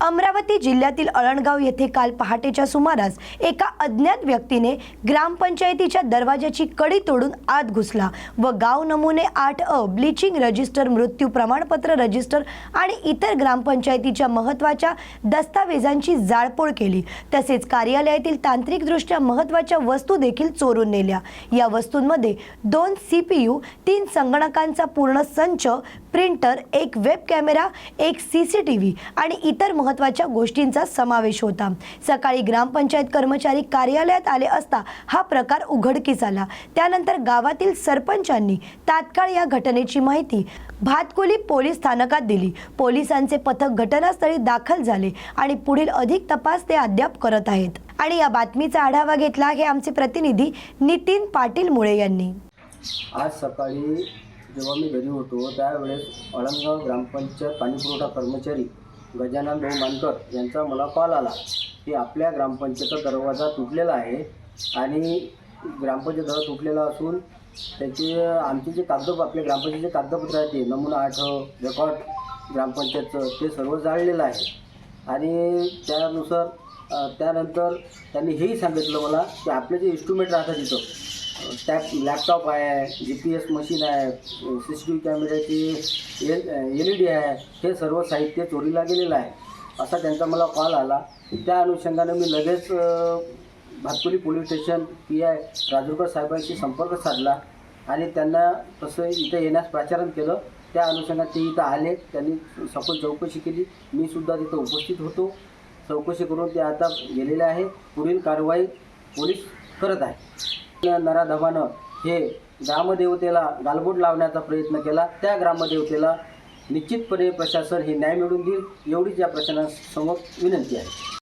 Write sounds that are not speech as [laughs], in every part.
अमरावती जिल्ह्यातील अळणगाव येथे काल पहाटेच्या सुमारास एका अज्ञात व्यक्तीने ग्रामपंचायतीच्या दरवाजाची कडी तोडून आत घुसला व गाव नमुने आठ अ ब्लिचिंग रजिस्टर मृत्यू प्रमाणपत्र रजिस्टर आणि इतर ग्रामपंचायतीच्या महत्त्वाच्या दस्तावेजांची जाळपोळ केली. तसेच कार्यालयातील तांत्रिकदृष्ट्या महत्त्वाच्या वस्तू देखील चोरून नेल्या. या वस्तूंमध्ये दोन सी पी यू तीन संगणकांचा पूर्ण संच प्रिंटर एक वेब कॅमेरा एक सी सी टी व्ही आणि इतर महत्त्वाच्या गोष्टींचा समावेश होता. सकाळी ग्रामपंचायत कर्मचारी कार्यालयात आले असता हा प्रकार उघडकीस आला. त्यानंतर गावातील सरपंचांनी तात्काळ या घटनेची माहिती भातकुली पोलीस स्थानकात दिली. पोलिसांचे पथक घटनास्थळी दाखल झाले आणि पुढील अधिक तपास ते अद्याप करत आहेत. आणि या बातमीचा आढावा घेतला हे आमचे प्रतिनिधी नितीन पाटील मुळे यांनी. आज सकाळी जेव्हा मी घरी होतो त्यावेळेस अळंगाव ग्रामपंचायत पाणीपुरवठा कर्मचारी गजानन भाऊ मानकर यांचा मला कॉल आला की आपल्या ग्रामपंचायतचा दरवाजा तुटलेला आहे आणि ग्रामपंचायत दरवाजा तुटलेला असून त्याचे आमचे जे कागद आपल्या ग्रामपंचायतचे कागदपत्र आहेत ते नमुना आठ रेकॉर्ड ग्रामपंचायतचं ते सर्व जाळलेलं आहे. आणि त्यानुसार त्यानंतर त्यांनी हेही सांगितलं मला की आपले जे इन्स्ट्रुमेंट राहतात तिथं टॅप लॅपटॉप आहे जी पी एस मशीन आहे सी सी टी व्ही कॅमेऱ्याची एल एल ई डी आहे हे सर्व साहित्य चोरीला गेलेलं आहे. असा त्यांचा मला कॉल आला. त्या अनुषंगानं मी लगेच Bhatpuri Bhatkuli police station P I Rajurkar साहेबांशी संपर्क साधला आणि त्यांना तसं इथं येण्यास प्राचारण केलं. त्या अनुषंगात ते इथं आले. त्यांनी सखोल चौकशी केली. मी सुद्धा तिथं उपस्थित होतो. चौकशी करून ते आता गेलेले आहे. पुढील कारवाई पोलीस करत आहे. नराधमानं हे ग्रामदेवतेला गालबोट लावण्याचा प्रयत्न केला. त्या ग्रामदेवतेला निश्चितपणे प्रशासन हे न्याय मिळवून देईल एवढीच या प्रशासनासमोर विनंती आहे.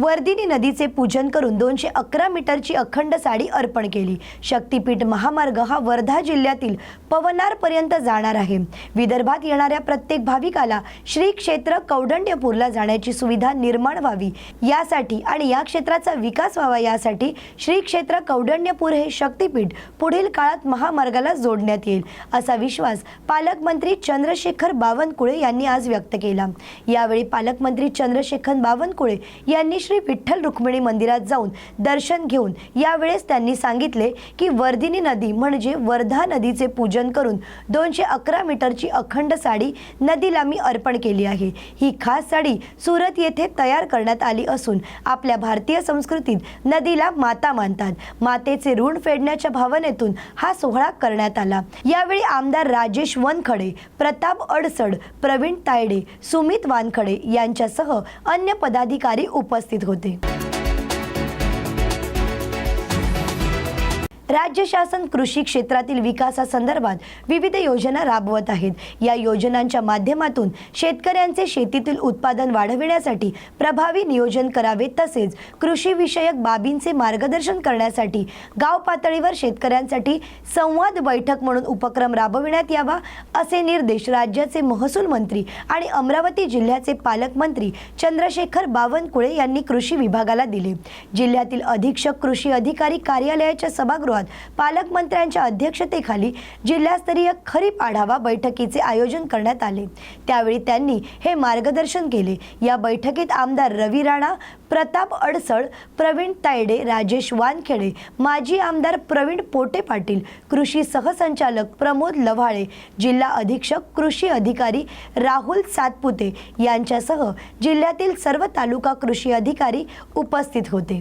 वर्धिनी नदीचे पूजन करून दोनशे अकरा मीटरची अखंड साडी अर्पण केली. शक्तीपीठ महामार्ग हा वर्धा जिल्ह्यातील पवनारपर्यंत जाणार आहे. विदर्भात येणाऱ्या प्रत्येक भाविकाला श्री क्षेत्र कौडंड्यपूरला जाण्याची सुविधा निर्माण व्हावी यासाठी आणि या क्षेत्राचा विकास व्हावा यासाठी श्री क्षेत्र कौडण्यपूर हे शक्तीपीठ पुढील काळात महामार्गाला जोडण्यात येईल असा विश्वास पालकमंत्री चंद्रशेखर बावनकुळे यांनी आज व्यक्त केला. यावेळी पालकमंत्री चंद्रशेखर बावनकुळे यांनी श्री विठ्ठल रुक्मिणी मंदिरात जाऊन दर्शन घेऊन यावेळेस त्यांनी सांगितले की वर्धिनी नदी म्हणजे वर्धा नदीचे पूजन करून दोनशे अकरा मीटरची अखंड साडी नदीला मी अर्पण केली आहे. ही खास साडी सुरत येथे तयार करण्यात आली असून आपल्या भारतीय संस्कृतीत नदीला माता मानतात. मातेचे ऋण फेडण्याच्या भावनेतून हा सोहळा करण्यात आला. यावेळी आमदार राजेश वनखडे प्रताप अडसड प्रवीण तायडे सुमित वानखडे यांच्यासह अन्य पदाधिकारी उपस्थित होते राज्य शासन कृषी क्षेत्रातील विकासासंदर्भात विविध योजना राबवत आहेत. या योजनांच्या माध्यमातून शेतकऱ्यांचे शेतीतील उत्पादन वाढविण्यासाठी प्रभावी नियोजन करावे तसेच कृषीविषयक बाबींचे मार्गदर्शन करण्यासाठी गाव पातळीवर शेतकऱ्यांसाठी संवाद बैठक म्हणून उपक्रम राबविण्यात यावा असे निर्देश राज्याचे महसूल मंत्री आणि अमरावती जिल्ह्याचे पालकमंत्री चंद्रशेखर बावनकुळे यांनी कृषी विभागाला दिले. जिल्ह्यातील अधीक्षक कृषी अधिकारी कार्यालयाच्या सभागृहात पालकमंत्र्यांच्या अध्यक्षतेखाली जिल्हास्तरीय खरीप आढावा बैठकीचे आयोजन करण्यात आले. त्यावेळी त्यांनी हे मार्गदर्शन केले. या बैठकीत आमदार रवी राणा प्रताप अडसळ प्रवीण तायडे राजेश वानखेडे माजी आमदार प्रवीण पोटे पाटील कृषी सहसंचालक प्रमोद लव्हाळे जिल्हा अधीक्षक कृषी अधिकारी राहुल सातपुते यांच्यासह जिल्ह्यातील सर्व तालुका कृषी अधिकारी उपस्थित होते.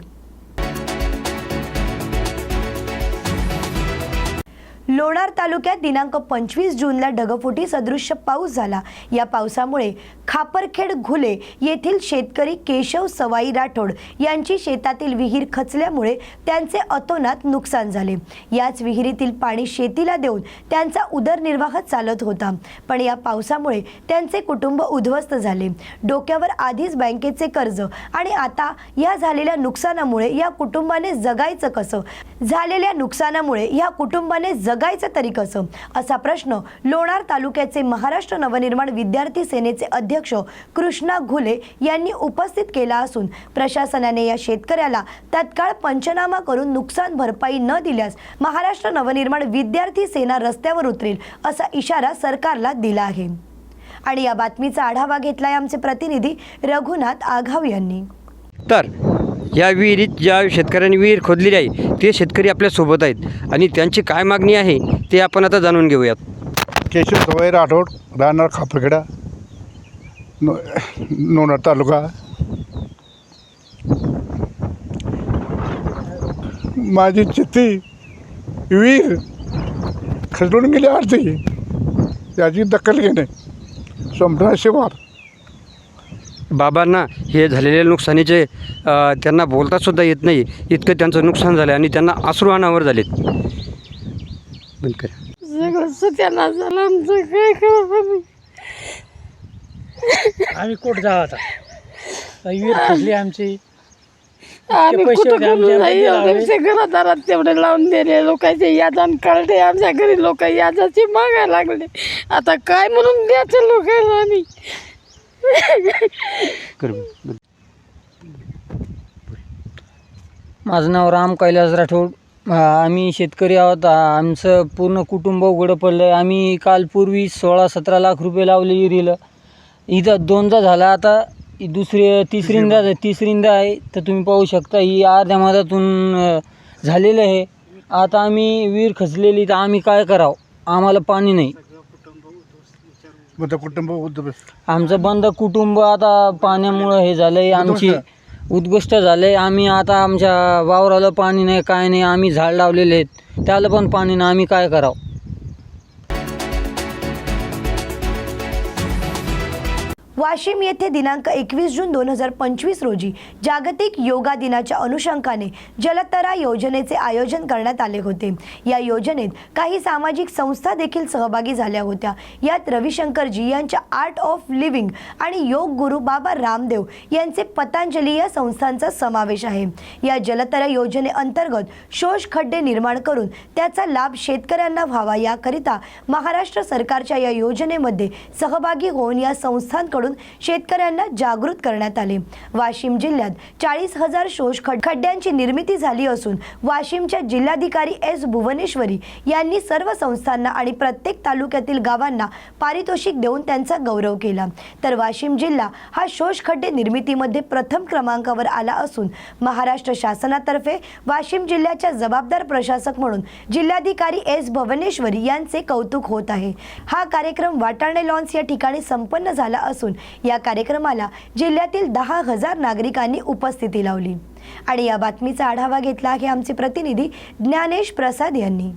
लोणार तालुक्यात दिनांक पंचवीस जूनला ढगफुटी सदृश्य पाऊस झाला. या पावसामुळे खापरखेड घुले येथील शेतकरी केशव सवाई राठोड यांची शेतातील विहीर खचल्यामुळे त्यांचे अतोनात नुकसान झाले. याच विहिरीतील पाणी शेतीला देऊन त्यांचा उदरनिर्वाह चालत होता. पण या पावसामुळे त्यांचे कुटुंब उद्ध्वस्त झाले. डोक्यावर आधीच बँकेचे कर्ज आणि आता या झालेल्या नुकसानामुळे या कुटुंबाने जगायचं कसं? झालेल्या नुकसानामुळे या कुटुंबाने जग जगायचं तरी कसं? असा प्रश्न लोणार तालुक्याचे महाराष्ट्र नवनिर्माण विद्यार्थी सेनेचे अध्यक्ष कृष्णा घुले यांनी उपस्थित केला असून प्रशासनाने या शेतकऱ्याला तत्काळ पंचनामा करून नुकसान भरपाई न दिल्यास महाराष्ट्र नवनिर्माण विद्यार्थी सेना रस्त्यावर उतरेल असा इशारा सरकारला दिला आहे. आणि या बातमीचा आढावा घेतलाय आमचे प्रतिनिधी रघुनाथ आघाव यांनी. तर या विहिरीत ज्या शेतकऱ्यांनी विहीर खोदलेली आहे ते शेतकरी आपल्यासोबत आहेत. आणि त्यांची काय मागणी आहे ते आपण आता जाणून घेऊयात. केशव सवाई राठोड राहणार खापरखेडा नो लोणार तालुका. माझी चित्ती विहीर खचडून गेली आरती याची दखल घेणे. संभ्राशिवार शिवार बाबांना हे झालेल्या नुकसानीचे त्यांना बोलतासुद्धा येत नाही. इतकं त्यांचं नुकसान झालं आणि त्यांना अश्रू अनावर झालेत. बंद करा. सगळं सत्यानाश झालं आमचं काय करू आम्ही कुठं जाऊ आता? विहीर खचली आमची. आम्ही पैसे कुठं होते आमच्या नाही? एवढे घरादारात तेवढे लावून दिले. लोकांचे याजान कळते आमच्या घरी लोक याजाची मागायला लागले. आता काय म्हणून द्यायचं लोकांना आम्ही. [laughs] माझं नाव राम कैलास राठोड. आम्ही शेतकरी आहोत. आमचं पूर्ण कुटुंब उघडं पडलं आहे आम्ही काल पूर्वी सोळा सतरा लाख रुपये लावले विहिरीला इथं दोनदा झाला. आता दुसरी तिसरींदा तिसरींदा आहे. तर तुम्ही पाहू शकता ही अर्ध्या मधातून झालेलं आहे. आता आम्ही विहीर खचलेली. तर आम्ही काय करावं? आम्हाला पाणी नाही. कुटुंब उद्ध्वस्त आमचं बंद कुटुंब आता पाण्यामुळं हे झालंय. आमची उद्घोष्ट झालंय. आम्ही आता आमच्या वावराला पाणी नाही काय नाही. आम्ही झाड लावलेले आहेत. त्याला पण पाणी नाही. आम्ही काय करावं? वाशिम येथे दिनांक एकवीस जून दोन हजार पंचवीस रोजी जागतिक योगा दिनाच्या अनुषंगाने जलतरा योजनेचे आयोजन करण्यात आले होते. या योजनेत काही सामाजिक संस्था देखील सहभागी झाल्या होत्या. यात रविशंकरजी यांच्या आर्ट ऑफ लिव्हिंग आणि योग गुरु बाबा रामदेव यांचे पतंजली या संस्थांचा समावेश आहे. या जलतरा योजनेअंतर्गत शोष खड्डे निर्माण करून त्याचा लाभ शेतकऱ्यांना व्हावा याकरिता महाराष्ट्र सरकारच्या या योजनेमध्ये सहभागी होऊन या संस्थांकडून शेतकऱ्यांना जागृत करण्यात आले. वाशिम जिल्ह्यात चाळीस हजार शोष खड्ड्यांची निर्मिती झाली असून वाशिमच्या जिल्हाधिकारी एस भुवनेश्वरी यांनी सर्व संस्थांना आणि प्रत्येक तालुक्यातील गावांना पारितोषिक देऊन त्यांचा गौरव केला. तर वाशिम जिल्हा हा शोष खड्डे निर्मितीमध्ये प्रथम क्रमांकावर आला असून महाराष्ट्र शासनातर्फे वाशिम जिल्ह्याच्या जबाबदार प्रशासक म्हणून जिल्हाधिकारी एस भुवनेश्वरी यांचे कौतुक होत आहे. हा कार्यक्रम वाटाणे लॉन्स या ठिकाणी संपन्न झाला असून या कार्यक्रमाला जिल्ह्यातील दहा हजार नागरिकांनी उपस्थिती लावली. आणि या बातमीचा आढावा घेतला आहे आमचे प्रतिनिधी ज्ञानेश प्रसाद यांनी.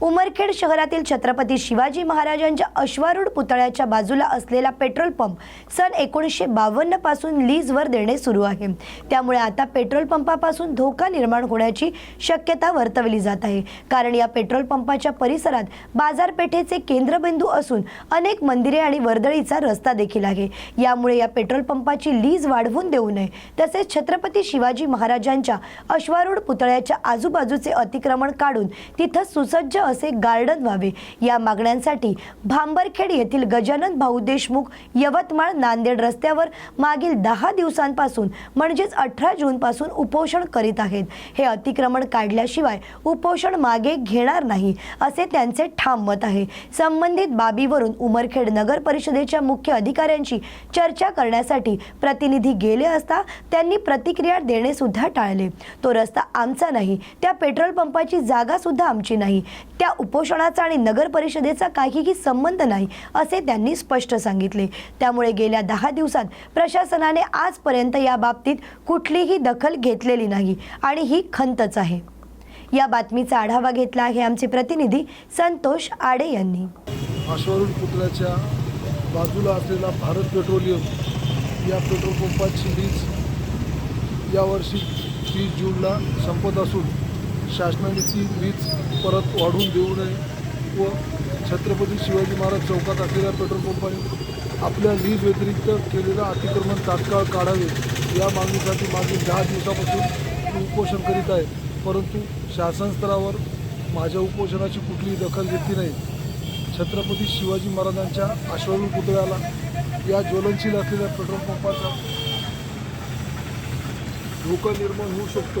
उमरखेड शहरातील छत्रपती शिवाजी महाराजांच्या अश्वारूढ पुतळ्याच्या बाजूला असलेला पेट्रोल पंप सन एकोणीसशे बावन्नपासून लीजवर देणे सुरू आहे. त्यामुळे आता पेट्रोल पंपापासून धोका निर्माण होण्याची शक्यता वर्तवली जात आहे. कारण या पेट्रोल पंपाच्या परिसरात बाजारपेठेचे केंद्रबिंदू असून अनेक मंदिरे आणि वर्दळीचा रस्ता देखील आहे. यामुळे या पेट्रोल पंपाची लीज वाढवून देऊ नये. तसेच छत्रपती शिवाजी महाराजांच्या अश्वारूढ पुतळ्याच्या आजूबाजूचे अतिक्रमण काढून तिथं सुसज्ज असे गार्डन व्हावे. या मागण्यांसाठी भांबरखेड येथील गजानन भाऊ देशमुख यवतमाळ नांदेड रस्त्यावर मागील दहा दिवसांपासून म्हणजेच अठरा जूनपासून उपोषण करीत आहेत. हे अतिक्रमण काढल्याशिवाय उपोषण मागे घेणार नाही असे त्यांचे ठाम मत आहे. संबंधित बाबीवरून उमरखेड नगर परिषदेच्या मुख्य अधिकाऱ्यांशी चर्चा करण्यासाठी प्रतिनिधी गेले असता त्यांनी प्रतिक्रिया देणे सुद्धा टाळले. तो रस्ता आमचा नाही त्या पेट्रोल पंपाची जागा सुद्धा आमची नाही. त्या उपोषणाचा आणि नगर परिषदेचा काहीही संबंध नाही असे त्यांनी स्पष्ट सांगितले. त्यामुळे गेल्या दहा दिवसात प्रशासनाने आजपर्यंत या बाबतीत कुठलीही दखल घेतलेली नाही आणि ही खंतच आहे. या बातमीचा आढावा घेतला आहे आमचे प्रतिनिधी संतोष आडे यांनी. अश्वरुण पुतळ्याच्या बाजूला असलेला भारत पेट्रोलियम या पेट्रोल पंपाची वीज यावर्षी तीस जूनला संपत असून शासनाने ती वीज परत वाढवून देऊ नये व छत्रपती शिवाजी महाराज चौकात असलेल्या पेट्रोल पंपाने आपल्या लीज व्यतिरिक्त केलेलं अतिक्रमण तात्काळ काढावे या मागणीसाठी मागील दहा दिवसापासून मी उपोषण करीत आहे. परंतु शासन स्तरावर माझ्या उपोषणाची कुठलीही दखल घेतली नाही. छत्रपती शिवाजी महाराजांच्या अश्वारूढ पुतळ्याला या ज्वलनशील असलेल्या पेट्रोल पंपाचा धोका निर्माण होऊ शकतो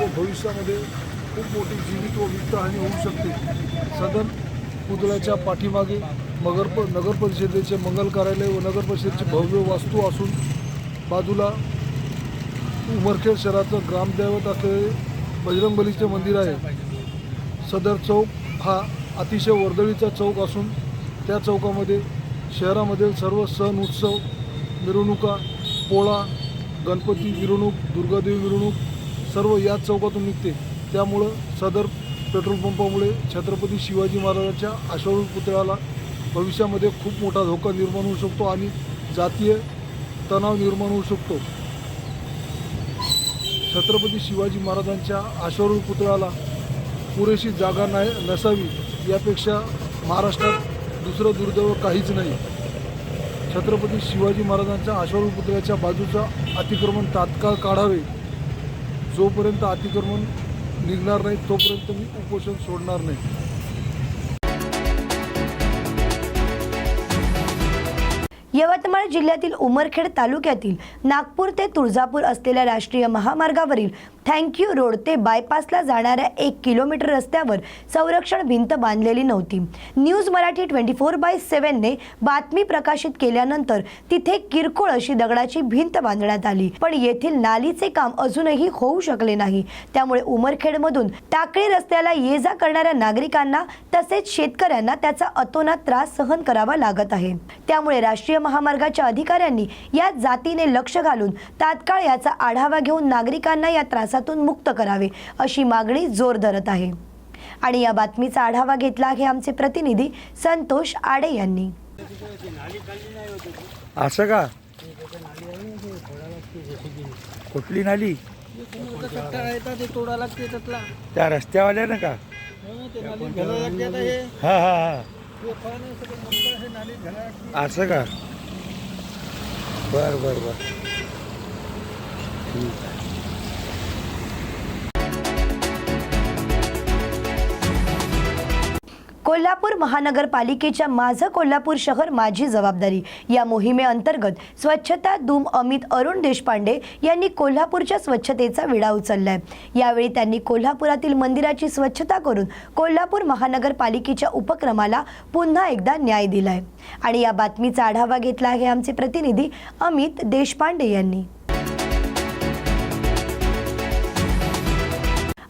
व भविष्यामध्ये खूप मोठी जीवित व वित्तहानी होऊ शकते. सदन पुतळ्याच्या पाठीमागे मगर नगर परिषदेचे मंगल कार्यालय व नगर परिषदेचे भव्य वास्तू असून बाजूला उमरखेड शहराचं ग्रामदैवत असलेले बजरंगबलीचे मंदिर आहे. सदर चौक हा अतिशय वर्दळीचा चौक असून त्या चौकामध्ये शहरामधील सर्व सण उत्सव मिरवणुका पोळा गणपती मिरवणूक दुर्गादेवी मिरवणूक सर्व याच चौकातून निघते. त्यामुळं सदर पेट्रोल पंपामुळे छत्रपती शिवाजी महाराजांच्या अश्वारूढ पुतळ्याला भविष्यामध्ये खूप मोठा धोका निर्माण होऊ शकतो आणि जातीय तणाव निर्माण होऊ शकतो. छत्रपती शिवाजी महाराजांच्या आशाळू पुतळ्याला पुरेशी जागा नाही नसावी यापेक्षा महाराष्ट्रात दुसरं दुर्दैव काहीच नाही. छत्रपती शिवाजी महाराजांच्या आशाळू पुतळ्याच्या बाजूचं अतिक्रमण तात्काळ काढावे जोपर्यंत अतिक्रमण निघणार नाही तोपर्यंत मी उपोषण सोडणार नाही. यवतमाळ जिल्ह्यातील उमरखेड तालुक्यातील नागपूर ते तुळजापूर असलेल्या राष्ट्रीय महामार्गावरील थँक्यू रोड ते बायपासला जाणाऱ्या एक किलोमीटर रस्त्यावर संरक्षण भिंत बांधलेली नव्हती. News Marathi twenty four by सेव्हनने बातमी प्रकाशित केल्यानंतर तिथे किरकोळ अशी दगडाची भिंत बांधण्यात आली. पण येथील नालीचे काम अजूनही होऊ शकले नाही. त्यामुळे उमरखेडमधून टाकळी रस्त्याला ये जा करणाऱ्या नागरिकांना तसेच शेतकऱ्यांना त्याचा अतोनात त्रास सहन करावा लागत आहे. त्यामुळे राष्ट्रीय महामार्गाच्या अधिकाऱ्यांनी या जातीने लक्ष घालून तात्काळ याचा आढावा घेऊन नागरिकांना या त्रास त्रासातून मुक्त करावे अशी मागणी जोर धरत आहे. आणि या बातमीचा आढावा घेतला आहे आमचे प्रतिनिधी संतोष आडे यांनी. असं का? कुठली नाली? त्या रस्त्यावाल्यानं का? हा हा हा. असं का? बर बर बर. ठीक कोल्हापूर महानगरपालिकेच्या माझं कोल्हापूर शहर माझी जबाबदारी. या मोहिमेअंतर्गत स्वच्छता दूम अमित अरुण देशपांडे यांनी कोल्हापूरच्या स्वच्छतेचा विडा उचललाय. यावेळी त्यांनी कोल्हापुरातील मंदिराची स्वच्छता करून कोल्हापूर महानगरपालिकेच्या उपक्रमाला पुन्हा एकदा न्याय दिलाय. आणि या बातमीचा आढावा घेतला आहे आमचे प्रतिनिधी अमित देशपांडे यांनी.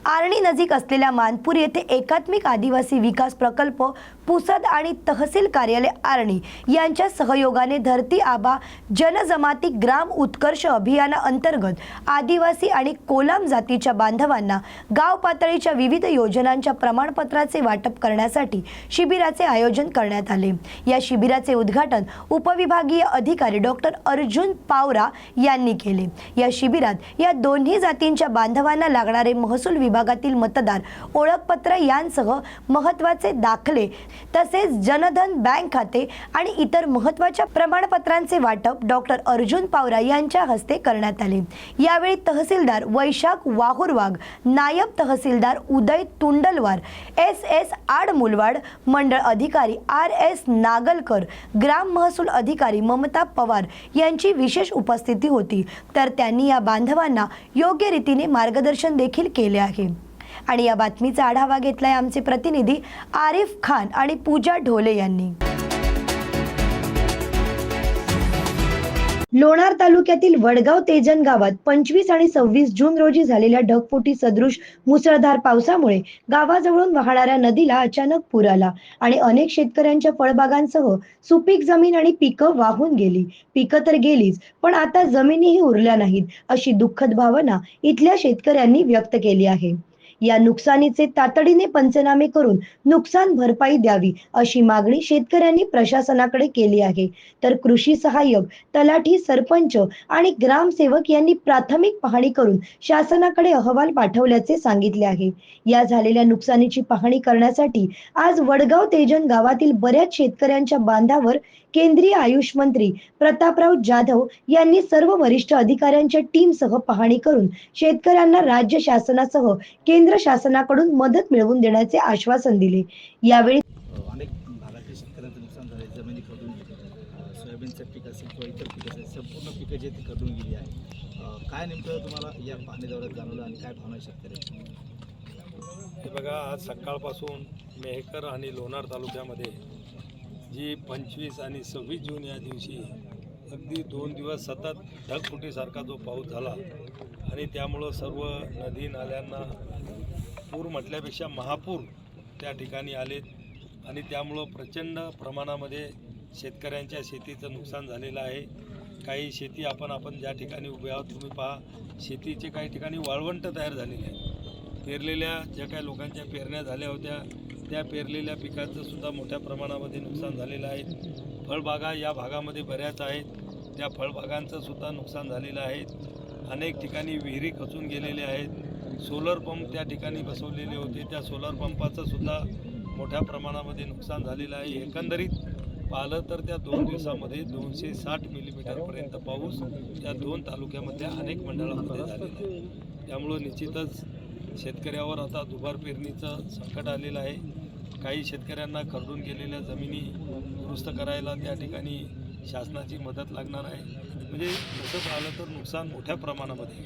आर्णी नजीक असलेल्या मानपूर येथे एकात्मिक आदिवासी विकास प्रकल्प पुसद आणि तहसील कार्यालय आर्णी यांच्या सहयोगाने धरती आबा जनजमाती ग्राम उत्कर्ष अभियानाअंतर्गत आदिवासी आणि कोलाम जातीच्या बांधवांना गाव पातळीच्या विविध योजनांच्या प्रमाणपत्राचे वाटप करण्यासाठी शिबिराचे आयोजन करण्यात आले. या शिबिराचे उद्घाटन उपविभागीय अधिकारी डॉक्टर अर्जुन पावरा यांनी केले. या शिबिरात या दोन्ही जातींच्या बांधवांना लागणारे महसूल विभागातील मतदार ओळखपत्र यांसह महत्त्वाचे दाखले तसेच जनधन बँक खाते आणि इतर महत्त्वाच्या प्रमाणपत्रांचे वाटप डॉक्टर अर्जुन पावरा यांच्या हस्ते करण्यात आले. यावेळी तहसीलदार वैशाख वाहुरवाग नायब तहसीलदार उदय तुंडलवार एस एस आडमुलवाड मंडळ अधिकारी आर एस नागलकर ग्राम महसूल अधिकारी ममता पवार यांची विशेष उपस्थिती होती. तर त्यांनी या बांधवांना योग्य रीतीने मार्गदर्शन देखील केले आहे. आणि या बातमीचा आढावा घेतलाय आमचे प्रतिनिधी आरिफ खान आणि पूजा ढोले यांनी. लोणार तालुक्यातील वडगाव तेजन गावात पंचवीस आणि सव्वीस जून रोजी झालेल्या ढगफुटी सदृश मुसळधार पावसामुळे गावाजवळून वाहणाऱ्या नदीला अचानक पूर आला आणि अनेक शेतकऱ्यांच्या फळबागांसह सुपीक जमीन आणि पिकं वाहून गेली. पिकं तर गेलीच पण आता जमिनीही उरल्या नाहीत अशी दुःखद भावना इथल्या शेतकऱ्यांनी व्यक्त केली आहे. या नुकसानीचे तातडीने पंचनामे करून नुकसान भरपाई द्यावी अशी मागणी शेतकऱ्यांनी प्रशासनाकडे केली आहे. तर कृषी सहाय्यक तलाठी सरपंच आणि ग्रामसेवक यांनी प्राथमिक पाहणी करून शासनाकडे अहवाल पाठवल्याचे सांगितले आहे. या झालेल्या नुकसानीची पाहणी करण्यासाठी आज वडगाव तेजन गावातील बऱ्याच शेतकऱ्यांच्या बांधावर केंद्रीय आयुष मंत्री प्रतापराव जाधव यांनी सर्व वरिष्ठ अधिकाऱ्यांच्या टीमसह पाहणी करून शेतकऱ्यांना राज्य शासनासह केंद्र शासनाकडून मदत मिळवून देण्याचे आश्वासन दिले. यावेळी अनेक भागातील शेतकऱ्यांचं नुकसान झालं जमिनी खरडून अ, सोयाबीनचं पीक असेल किंवा इतर पीक असेल संपूर्ण पिकं जी खरडून गेली आहे. काय नेमकं तुम्हाला या पाणी दौऱ्यात जाणवलं आणि काय भावना शेतकऱ्यांची? हे बघा आज सकाळपासून मेहकर आणि लोणार तालुक्यामध्ये जी पंचवीस आणि सव्वीस जून या दिवशी अगदी दोन दिवस सतत ढगफुटीसारखा जो पाऊस झाला आणि त्यामुळं सर्व नदी नाल्यांना पूर म्हटल्यापेक्षा महापूर त्या ठिकाणी आलेत आणि त्यामुळं प्रचंड प्रमाणामध्ये शेतकऱ्यांच्या शेतीचं नुकसान झालेलं आहे. काही शेती आपण आपण ज्या ठिकाणी उभे आहोत तुम्ही पहा शेतीचे काही ठिकाणी वाळवंट तयार झालेले आहे पेरलेल्या ज्या काही लोकांच्या पेरण्या झाल्या होत्या त्या पेरलेल्या पिकांचं सुद्धा मोठ्या प्रमाणामध्ये नुकसान झालेलं आहे. फळबागा या भागामध्ये बऱ्याच आहेत. त्या फळबागांचं सुद्धा नुकसान झालेलं आहे. अनेक ठिकाणी विहिरी खचून गेलेले आहेत. सोलर पंप त्या ठिकाणी बसवलेले होते. त्या सोलर पंपाचं सुद्धा मोठ्या प्रमाणामध्ये नुकसान झालेलं आहे. एकंदरीत पाहिलं तर त्या दोन दिवसामध्ये दोनशे साठ मिलीमीटरपर्यंत पाऊस या दोन तालुक्यामध्ये अनेक मंडळामध्ये झालेला आहे. त्यामुळं निश्चितच शेतकऱ्यावर आता दुबार पेरणीचं संकट आलेलं आहे. काही शेतकऱ्यांना खरडून गेलेल्या जमिनी दुरुस्त करायला त्या ठिकाणी शासनाची मदत लागणार आहे. म्हणजे तसं पाहिलं तर नुकसान मोठ्या प्रमाणामध्ये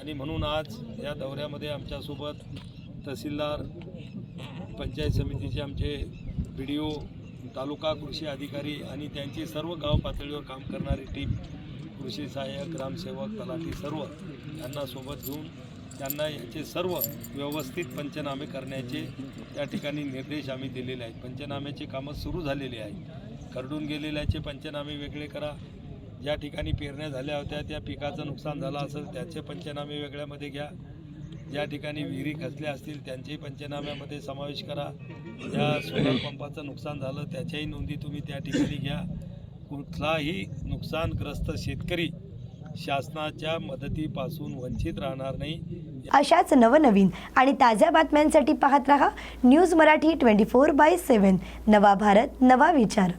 आणि म्हणून आज या दौऱ्यामध्ये आमच्यासोबत तहसीलदार पंचायत समितीचे आमचे बी डी ओ तालुका कृषी अधिकारी आणि त्यांची सर्व गाव पातळीवर काम करणारी टीम कृषी सहाय्यक ग्रामसेवक तलाठी सर्व यांना सोबत घेऊन त्यांना याचे सर्व व्यवस्थित पंचनामे करण्याचे त्या ठिकाणी निर्देश आम्ही दिलेले आहेत. पंचनाम्याचे कामं सुरू झालेली आहेत. खरडून गेलेल्याचे पंचनामे वेगळे करा. ज्या ठिकाणी पेरण्या झाल्या होत्या त्या पिकाचं नुकसान झालं असेल त्याचे पंचनामे वेगळ्यामध्ये घ्या. ज्या ठिकाणी विहिरी खचल्या असतील त्यांचेही पंचनाम्यामध्ये समावेश करा. ज्या सोलर पंपाचं नुकसान झालं त्याच्याही नोंदी तुम्ही त्या ठिकाणी घ्या. कुठलाही नुकसानग्रस्त शेतकरी शासनाच्या मदतीपासून वंचित राहणार नाही. अशाच नवनवीन आणि ताज्या बातम्यांसाठी पाहत रहा news Marathi twenty four by seven नवा भारत नवा विचार.